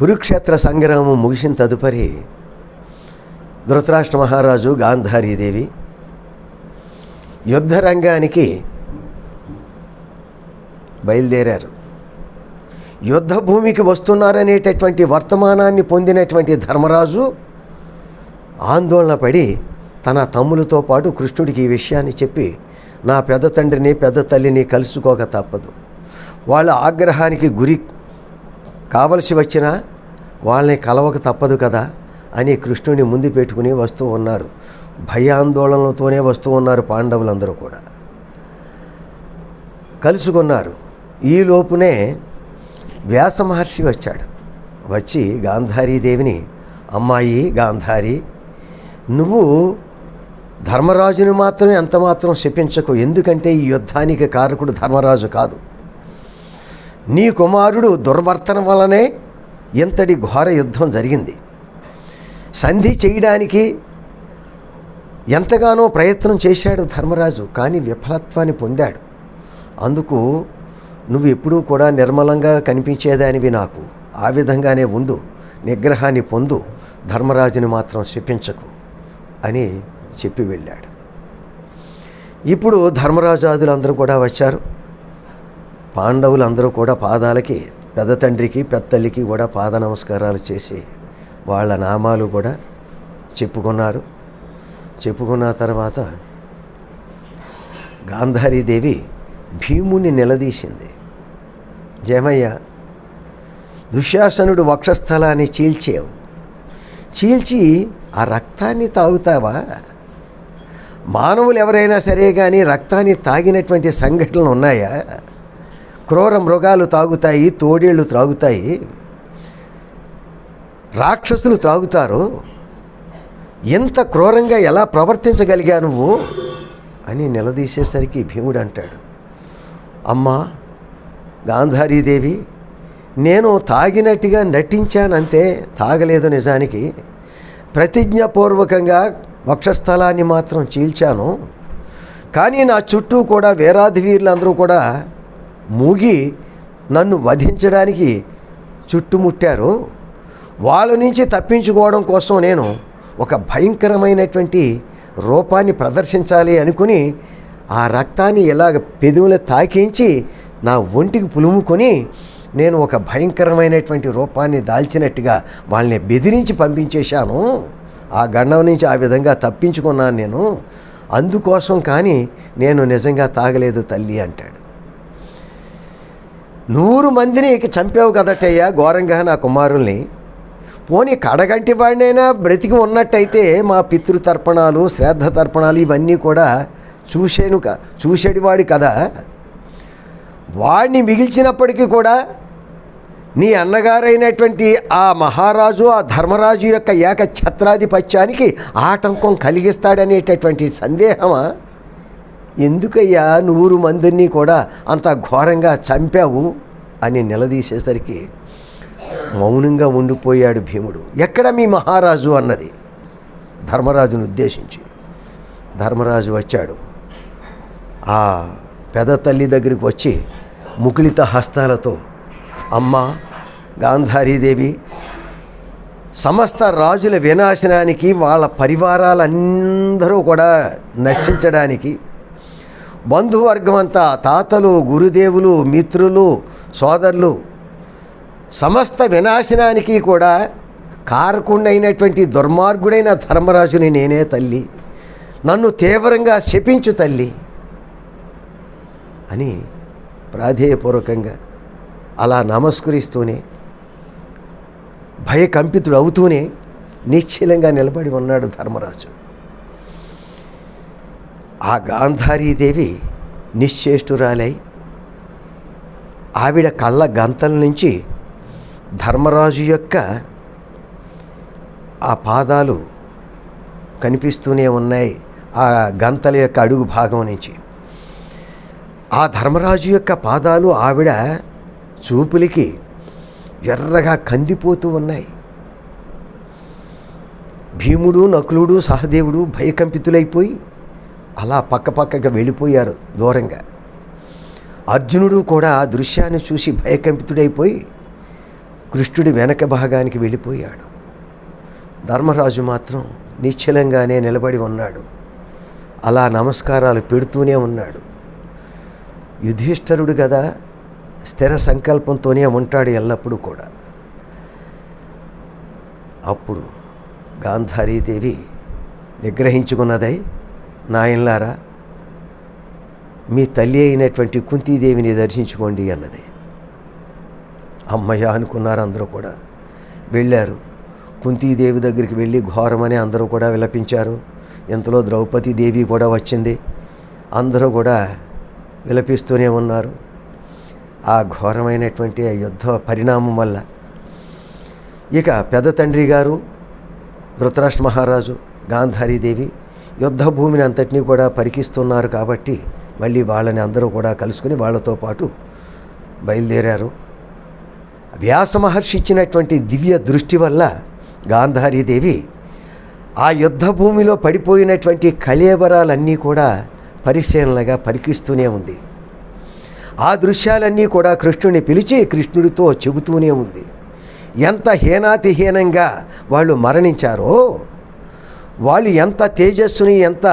కురుక్షేత్ర సంగ్రామం ముగిసిన తదుపరి ధృతరాష్ట్ర మహారాజు గాంధారీదేవి యుద్ధ రంగానికి బయలుదేరారు. యుద్ధ భూమికి వస్తున్నారనేటటువంటి వర్తమానాన్ని పొందినటువంటి ధర్మరాజు ఆందోళన పడి తన తమ్ములతో పాటు కృష్ణుడికి ఈ విషయాన్ని చెప్పి నా పెద్ద తండ్రిని పెద్ద తల్లిని కలుసుకోక తప్పదు. వాళ్ళ ఆగ్రహానికి గురి కావలసి వచ్చినా వాళ్ళని కలవక తప్పదు కదా అని కృష్ణుని ముందు పెట్టుకుని వస్తూ ఉన్నారు. భయాందోళనలతోనే వస్తూ ఉన్నారు పాండవులందరూ కూడా. కలుసుకున్నారు. ఈ లోపునే వ్యాస మహర్షి వచ్చాడు. వచ్చి గాంధారీదేవిని అమ్మాయి గాంధారి నువ్వు ధర్మరాజుని మాత్రమే ఎంతమాత్రం శపించకు. ఎందుకంటే ఈ యుద్ధానికి కారకుడు ధర్మరాజు కాదు. నీ కుమారుడు దుర్వర్తన వలనే ఇంతటి ఘోర యుద్ధం జరిగింది. సంధి చేయడానికి ఎంతగానో ప్రయత్నం చేశాడు ధర్మరాజు కానీ విఫలత్వాన్ని పొందాడు. అందుకు నువ్వు ఎప్పుడూ కూడా నిర్మలంగా కనిపించేదానివి నాకు. ఆ విధంగానే ఉండు నిగ్రహాన్ని పొందు ధర్మరాజుని మాత్రం శిపించకు అని చెప్పి వెళ్ళాడు. ఇప్పుడు ధర్మరాజాదులందరూ కూడా వచ్చారు. పాండవులందరూ కూడా పాదాలకి పెద్ద తండ్రికి పెద్ద తల్లికి కూడా పాద నమస్కారాలు చేసి వాళ్ళ నామాలు కూడా చెప్పుకున్నారు. చెప్పుకున్న తర్వాత గాంధారీదేవి భీముని నిలదీసింది. జమయ్య దుశ్శాసనుడు వక్షస్థలాన్ని చీల్చావు. చీల్చి ఆ రక్తాన్ని తాగుతావా? మానవులు ఎవరైనా సరే కానీ రక్తాన్ని తాగినటువంటి సంఘటనలు ఉన్నాయా? క్రూర మృగాలు తాగుతాయి తోడేళ్ళు త్రాగుతాయి. రాక్షసులు త్రాగుతారు. ఎంత క్రూరంగా ఎలా ప్రవర్తించగలిగా నువ్వు? అని నిలదీసేసరికి భీముడు అంటాడు. అమ్మా గాంధారీదేవి నేను తాగినట్టుగా నటించానంతే తాగలేదు నిజానికి. ప్రతిజ్ఞాపూర్వకంగా వక్షస్థలాన్ని మాత్రం చీల్చాను. కానీ నా చుట్టూ కూడా వీరాధివీరులందరూ కూడా మూగి నన్ను వధించడానికి చుట్టుముట్టారు. వాళ్ళ నుంచి తప్పించుకోవడం కోసం నేను ఒక భయంకరమైనటువంటి రూపాన్ని ప్రదర్శించాలి అనుకుని ఆ రక్తాన్ని ఇలాగ పెదవులు తాకించి నా ఒంటికి పులుముకొని నేను ఒక భయంకరమైనటువంటి రూపాన్ని దాల్చినట్టుగా వాళ్ళని బెదిరించి పంపించేశాను. ఆ గండం నుంచి ఆ విధంగా తప్పించుకున్నాను నేను. అందుకోసం కానీ నేను నిజంగా తాగలేదు తల్లి అంటాడు. నూరు మందిని ఇక చంపావు కదటయ్యా ఘోరంగా నా కుమారుల్ని. పోనీ కడగంటి వాడినైనా బ్రతికి ఉన్నట్టయితే మా పితృతర్పణాలు శ్రాద్ధ తర్పణాలు ఇవన్నీ కూడా చూసేను క చూసేటివాడు కదా వాడిని మిగిల్చినప్పటికీ కూడా నీ అన్నగారైనటువంటి ఆ మహారాజు ఆ ధర్మరాజు యొక్క ఏక ఛత్రాధిపత్యానికి ఆటంకం కలిగిస్తాడనేటటువంటి సందేహమా? ఎందుకయ్యా నూరు మందిని కూడా అంత ఘోరంగా చంపావు అని నిలదీసేసరికి మౌనంగా ఉండిపోయాడు భీముడు. ఎక్కడ మీ మహారాజు అన్నది? ధర్మరాజును ఉద్దేశించి. ధర్మరాజు వచ్చాడు. ఆ పెద తల్లి దగ్గరికి వచ్చి ముకులిత హస్తాలతో అమ్మ గాంధారీదేవి సమస్త రాజుల వినాశనానికి వాళ్ళ పరివారాలందరూ కూడా నశించడానికి బంధువర్గం అంతా తాతలు గురుదేవులు మిత్రులు సోదరులు సమస్త వినాశనానికి కూడా కారకుండైనటువంటి దుర్మార్గుడైన ధర్మరాజుని నేనే తల్లి. నన్ను తీవ్రంగా శపించు తల్లి అని ప్రాధేయపూర్వకంగా అలా నమస్కరిస్తూనే భయకంపితుడు అవుతూనే నిశ్చలంగా నిలబడి ఉన్నాడు ధర్మరాజు. ఆ గాంధారీదేవి నిశ్చేష్టురాలై ఆవిడ కళ్ళ గంతల నుంచి ధర్మరాజు యొక్క ఆ పాదాలు కనిపిస్తూనే ఉన్నాయి ఆ గంతల యొక్క అడుగు భాగం నుంచి. ఆ ధర్మరాజు యొక్క పాదాలు ఆవిడ చూపులకి ఎర్రగా కందిపోతూ ఉన్నాయి. భీముడు నకులుడు సహదేవుడు భయకంపితులైపోయి అలా పక్కపక్కగా వెళ్ళిపోయారు దూరంగా. అర్జునుడు కూడా ఆ దృశ్యాన్ని చూసి భయకంపితుడైపోయి కృష్ణుడి వెనక భాగానికి వెళ్ళిపోయాడు. ధర్మరాజు మాత్రం నిశ్చలంగానే నిలబడి ఉన్నాడు. అలా నమస్కారాలు పెడుతూనే ఉన్నాడు. యుధిష్ఠరుడు కదా స్థిర సంకల్పంతోనే ఉంటాడు ఎల్లప్పుడూ కూడా. అప్పుడు గాంధారీదేవి నిగ్రహించుకున్నదై నాయన్లారా మీ తల్లి అయినటువంటి కుంతీదేవిని దర్శించుకోండి అన్నది. అమ్మయ్య అనుకున్నారు అందరూ కూడా. వెళ్ళారు. కుంతీదేవి దగ్గరికి వెళ్ళి ఘోరమని అందరూ కూడా విలపించారు. ఇంతలో ద్రౌపది దేవి కూడా వచ్చింది. అందరూ కూడా విలపిస్తూనే ఉన్నారు. ఆ ఘోరమైనటువంటి యుద్ధ పరిణామం వల్ల. ఇక పెద్ద తండ్రి గారు ధృతరాష్ట్ర మహారాజు గాంధారీదేవి యుద్ధ భూమిని అంతటినీ కూడా పరికిస్తున్నారు కాబట్టి మళ్ళీ వాళ్ళని అందరూ కూడా కలుసుకుని వాళ్ళతో పాటు బయలుదేరారు. వ్యాస మహర్షి ఇచ్చినటువంటి దివ్య దృష్టి వల్ల గాంధారీదేవి ఆ యుద్ధ భూమిలో పడిపోయినటువంటి కళేబరాలన్నీ కూడా పరిశీలనగా పరికిస్తూనే ఉంది. ఆ దృశ్యాలన్నీ కూడా కృష్ణుని పిలిచి కృష్ణుడితో చెబుతూనే ఉంది. ఎంత హీనాతిహీనంగా వాళ్ళు మరణించారో వాళ్ళు ఎంత తేజస్సుని ఎంత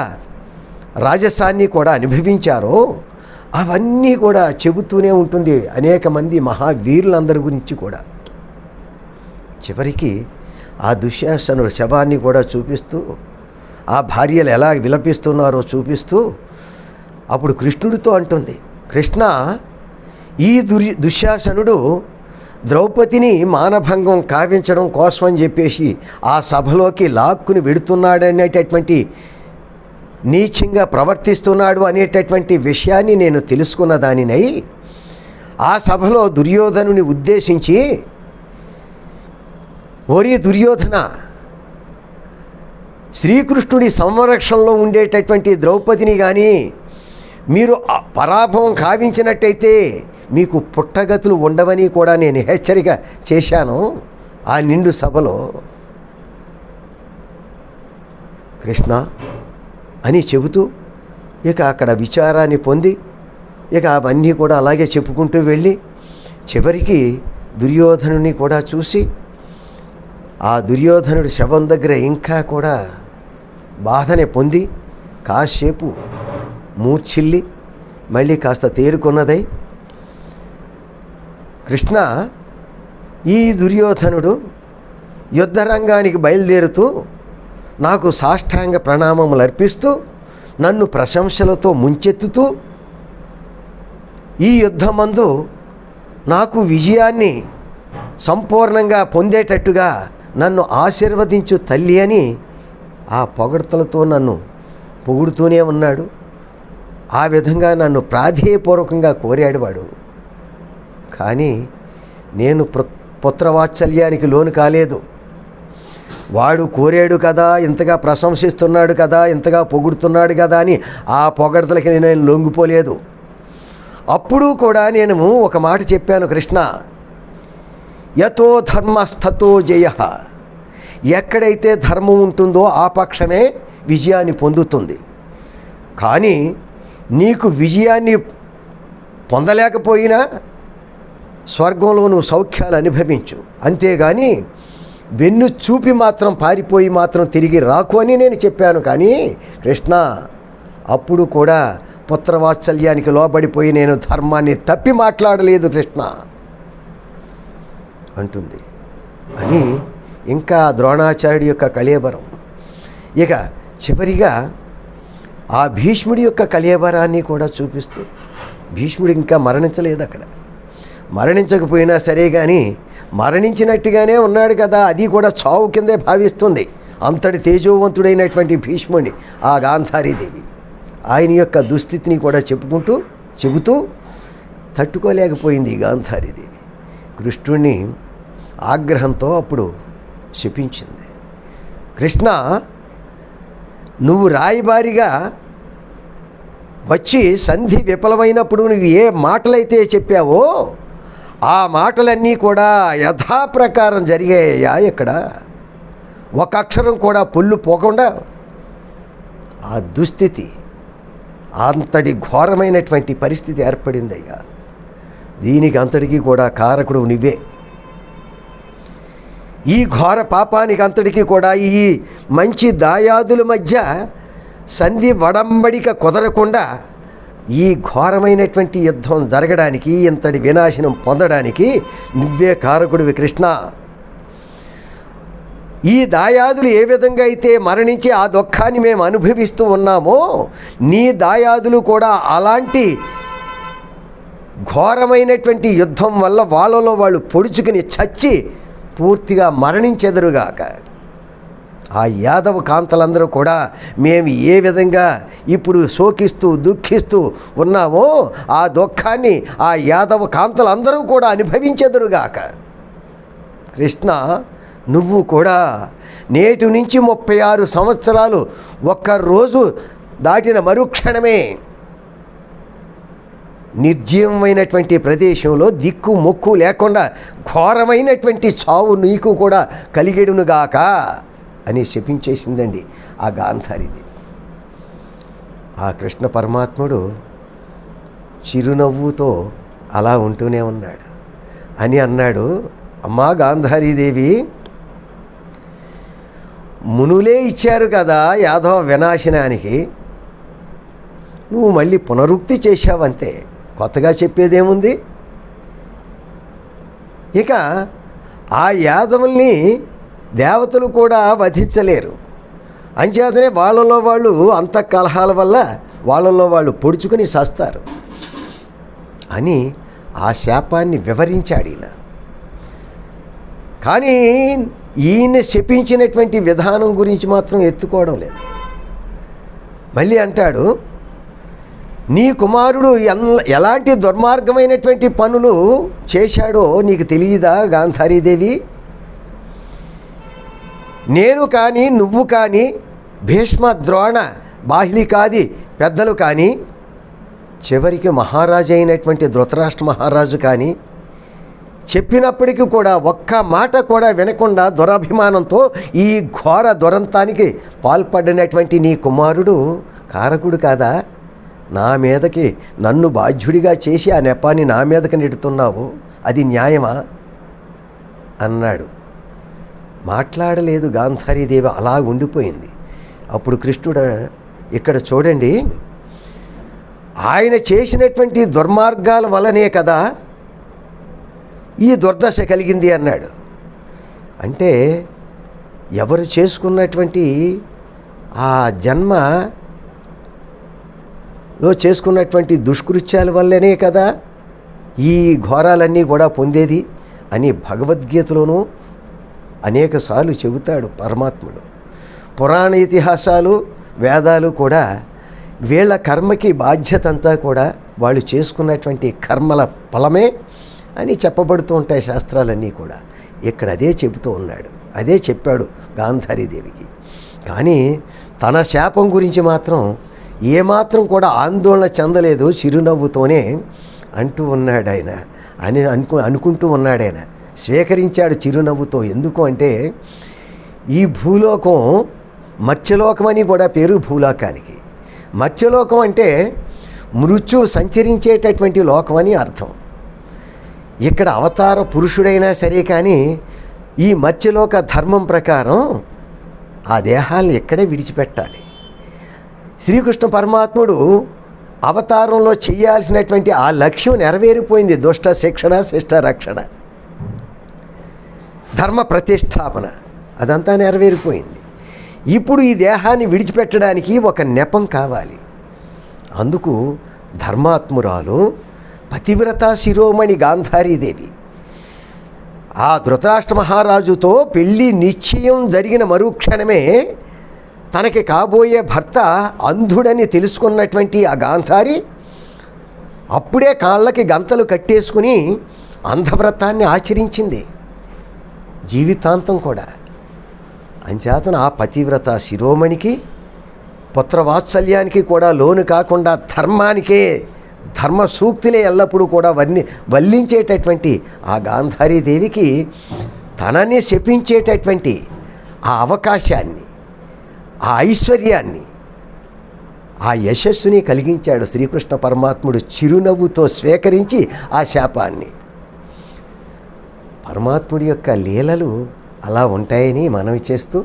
రాజసాన్ని కూడా అనుభవించారో అవన్నీ కూడా చెబుతూనే ఉంటుంది అనేక మంది మహావీరులందరి గురించి కూడా. చివరికి ఆ దుశ్శాసనుడు శవాన్ని కూడా చూపిస్తూ ఆ భార్యలు ఎలా విలపిస్తున్నారో చూపిస్తూ అప్పుడు కృష్ణుడితో అంటుంది కృష్ణ ఈ దుర్ దుశ్శాసనుడు ద్రౌపదిని మానభంగం కావించడం కోసం అని చెప్పేసి ఆ సభలోకి లాక్కుని వెడుతున్నాడనేటటువంటి నీచంగా ప్రవర్తిస్తున్నాడు అనేటటువంటి విషయాన్ని నేను తెలుసుకున్న దానినై ఆ సభలో దుర్యోధనుని ఉద్దేశించి ఓరి దుర్యోధన శ్రీకృష్ణుడి సంరక్షణలో ఉండేటటువంటి ద్రౌపదిని కానీ మీరు పరాభవం కావించినట్టయితే మీకు పుట్టగతులు ఉండవని కూడా నేను హెచ్చరిక చేశాను. ఆ నిండు సభలో కృష్ణ అని చెబుతూ ఇక అక్కడ విచారాన్ని పొంది ఇక అవన్నీ కూడా అలాగే చెప్పుకుంటూ వెళ్ళి చివరికి దుర్యోధనుని కూడా చూసి ఆ దుర్యోధనుడి శవం దగ్గర ఇంకా కూడా బాధని పొంది కాసేపు మూర్ఛిల్లి మళ్ళీ కాస్త తేరుకున్నదై కృష్ణ ఈ దుర్యోధనుడు యుద్ధరంగానికి బయలుదేరుతూ నాకు సాష్టాంగ ప్రణామములు అర్పిస్తూ నన్ను ప్రశంసలతో ముంచెత్తుతూ ఈ యుద్ధమందు నాకు విజయాన్ని సంపూర్ణంగా పొందేటట్టుగా నన్ను ఆశీర్వదించు తల్లి అని ఆ పొగడ్తలతో నన్ను పొగుడుతూనే ఉన్నాడు. ఆ విధంగా నన్ను ప్రాధేయపూర్వకంగా కోరాడు వాడు. కానీ నేను పుత్ర పుత్రవాత్సల్యానికి లోను కాలేదు. వాడు కోరాడు కదా ఇంతగా ప్రశంసిస్తున్నాడు కదా ఇంతగా పొగుడుతున్నాడు కదా అని ఆ పొగడతలకి నేను లొంగిపోలేదు. అప్పుడు కూడా నేను ఒక మాట చెప్పాను కృష్ణ. యతో ధర్మస్థతో జయ. ఎక్కడైతే ధర్మం ఉంటుందో ఆ పక్షమే విజయాన్ని పొందుతుంది. కానీ నీకు విజయాన్ని పొందలేకపోయినా స్వర్గంలో నువ్వు సౌఖ్యాలు అనుభవించు. అంతేగాని వెన్ను చూపి మాత్రం పారిపోయి మాత్రం తిరిగి రాకు అని నేను చెప్పాను. కానీ కృష్ణ అప్పుడు కూడా పుత్రవాత్సల్యానికి లోబడిపోయి నేను ధర్మాన్ని తప్పి మాట్లాడలేదు కృష్ణ అంటుంది. అని ఇంకా ద్రోణాచార్యుడి యొక్క కళేబరం. ఇక చివరిగా ఆ భీష్ముడి యొక్క కళేబరాన్ని కూడా చూపిస్తూ భీష్ముడు ఇంకా మరణించలేదు అక్కడ. మరణించకపోయినా సరే కానీ మరణించినట్టుగానే ఉన్నాడు కదా అది కూడా చావు కిందే భావిస్తుంది. అంతటి తేజోవంతుడైనటువంటి భీష్ముని ఆ గాంధారీదేవి. ఆయన యొక్క దుస్థితిని కూడా చెప్పుకుంటూ చెబుతూ తట్టుకోలేకపోయింది ఈ గాంధారీదేవి. కృష్ణుణ్ణి ఆగ్రహంతో అప్పుడు శపించింది. కృష్ణ నువ్వు రాయిబారిగా వచ్చి సంధి విఫలమైనప్పుడు నువ్వు ఏ మాటలైతే చెప్పావో ఆ మాటలన్నీ కూడా యథాప్రకారం జరిగాయా ఇక్కడ? ఒక అక్షరం కూడా పొల్లు పోకుండా? ఆ దుస్థితి అంతటి ఘోరమైనటువంటి పరిస్థితి ఏర్పడిందయ్యా. దీనికి అంతటికీ కూడా కారకుడు నువ్వే. ఈ ఘోర పాపానికి అంతటికీ కూడా ఈ మంచి దాయాదుల మధ్య సంధి వడంబడిక కుదరకుండా ఈ ఘోరమైనటువంటి యుద్ధం జరగడానికి ఇంతటి వినాశనం పొందడానికి నువ్వే కారకుడివి కృష్ణ. ఈ దాయాదులు ఏ విధంగా అయితే మరణించి ఆ దుఃఖాన్ని మేము అనుభవిస్తూ ఉన్నామో నీ దాయాదులు కూడా అలాంటి ఘోరమైనటువంటి యుద్ధం వల్ల వాళ్ళలో వాళ్ళు పొడుచుకుని చచ్చి పూర్తిగా మరణించెదరుగాక. ఆ యాదవ కాంతలందరూ కూడా మేము ఏ విధంగా ఇప్పుడు శోకిస్తూ దుఃఖిస్తూ ఉన్నామో ఆ దుఃఖాన్ని ఆ యాదవ కాంతలందరూ కూడా అనుభవించెదరుగాక. కృష్ణ నువ్వు కూడా నేటి నుంచి ముప్పై ఆరు సంవత్సరాలు ఒక్క రోజు దాటిన మరుక్షణమే నిర్జీవమైనటువంటి ప్రదేశంలో దిక్కు మొక్కు లేకుండా ఘోరమైనటువంటి చావు నీకు కూడా కలిగెడునుగాక. అని శపించేసిందండి ఆ గాంధారిది. ఆ కృష్ణ పరమాత్ముడు చిరునవ్వుతో అలా ఉంటూనే ఉన్నాడు. అని అన్నాడు అమ్మా గాంధారీదేవి మునులే ఇచ్చారు కదా యాదవ వినాశనానికి. నువ్వు మళ్ళీ పునరుక్తి చేశావంతే కొత్తగా చెప్పేదేముంది? ఇక ఆ యాదవుల్ని దేవతలు కూడా వధించలేరు. అంచేతనే వాళ్ళలో వాళ్ళు అంత కలహాల వల్ల వాళ్ళలో వాళ్ళు పొడుచుకుని చస్తారు అని ఆ శాపాన్ని వివరించాడు ఈయన. కానీ ఈయన శపించినటువంటి విధానం గురించి మాత్రం ఎత్తుకోవడం లేదు. మళ్ళీ అంటాడు నీ కుమారుడు ఎన్- ఎలాంటి దుర్మార్గమైనటువంటి పనులు చేశాడో నీకు తెలియదా గాంధారీదేవి? నేను కానీ నువ్వు కానీ భీష్మ ద్రోణ బాహ్లికాది పెద్దలు కానీ చివరికి మహారాజు అయినటువంటి ధృతరాష్ట్ర మహారాజు కానీ చెప్పినప్పటికీ కూడా ఒక్క మాట కూడా వినకుండా దురభిమానంతో ఈ ఘోర దురంతానికి పాల్పడినటువంటి నీ కుమారుడు కారకుడు కాదా? నా మీదకి నన్ను బాధ్యుడిగా చేసి ఆ నెపాన్ని నా మీదకి నెడుతున్నావు. అది న్యాయమా? అన్నాడు. మాట్లాడలేదు గాంధారీదేవి అలా ఉండిపోయింది. అప్పుడు కృష్ణుడు ఇక్కడ చూడండి ఆయన చేసినటువంటి దుర్మార్గాల వలనే కదా ఈ దుర్దశ కలిగింది అన్నాడు. అంటే ఎవరు చేసుకున్నటువంటి ఆ జన్మలో చేసుకున్నటువంటి దుష్కృత్యాల వల్లనే కదా ఈ ఘోరాలన్నీ కూడా పొందేది అని భగవద్గీతలోనూ అనేకసార్లు చెబుతాడు పరమాత్ముడు. పురాణ ఇతిహాసాలు వేదాలు కూడా వీళ్ళ కర్మకి బాధ్యత అంతా కూడా వాళ్ళు చేసుకున్నటువంటి కర్మల ఫలమే అని చెప్పబడుతూ ఉంటాయి శాస్త్రాలన్నీ కూడా. ఇక్కడ అదే చెబుతూ ఉన్నాడు. అదే చెప్పాడు గాంధారీదేవికి. కానీ తన శాపం గురించి మాత్రం ఏమాత్రం కూడా ఆందోళన చెందలేదు చిరునవ్వుతోనే అంటూ ఉన్నాడు ఆయన అని అనుకు అనుకుంటూ ఉన్నాడు ఆయన స్వీకరించాడు చిరునవ్వుతో. ఎందుకు అంటే ఈ భూలోకం మత్స్యలోకం అని కూడా పేరు భూలోకానికి. మత్స్యలోకం అంటే మృత్యు సంచరించేటటువంటి లోకం అని అర్థం. ఇక్కడ అవతార పురుషుడైనా సరే కానీ ఈ మత్స్యలోక ధర్మం ప్రకారం ఆ దేహాలను ఇక్కడే విడిచిపెట్టాలి. శ్రీకృష్ణ పరమాత్ముడు అవతారంలో చేయాల్సినటువంటి ఆ లక్ష్యం నెరవేరిపోయింది. దుష్ట శిక్షణ శిష్ట రక్షణ. ధర్మ ప్రతిష్టాపన. అదంతా నెరవేరిపోయింది. ఇప్పుడు ఈ దేహాన్ని విడిచిపెట్టడానికి ఒక నెపం కావాలి. అందుకు ధర్మాత్మురాలు పతివ్రత శిరోమణి గాంధారీదేవి. ఆ ధృతరాష్ట్ర మహారాజుతో పెళ్ళి నిశ్చయం జరిగిన మరుక్షణమే తనకి కాబోయే భర్త అంధుడని తెలుసుకున్నటువంటి ఆ గాంధారి అప్పుడే కాళ్ళకి గంతలు కట్టేసుకుని అంధవ్రతాన్ని ఆచరించింది. జీవితాంతం కూడా. అంచేతన ఆ పతివ్రత శిరోమణికి పుత్రవాత్సల్యానికి కూడా లోను కాకుండా ధర్మానికే ధర్మ సూక్తులే ఎల్లప్పుడూ కూడా వర్ణి వల్లించేటటువంటి ఆ గాంధారీదేవికి తనని శపించేటటువంటి ఆ అవకాశాన్ని ఆ ఐశ్వర్యాన్ని ఆ యశస్సుని కలిగించాడు శ్రీకృష్ణ పరమాత్ముడు చిరునవ్వుతో స్వీకరించి ఆ శాపాన్ని. పరమాత్ముడి యొక్క లీలలు అలా ఉంటాయని మనవి చేస్తూ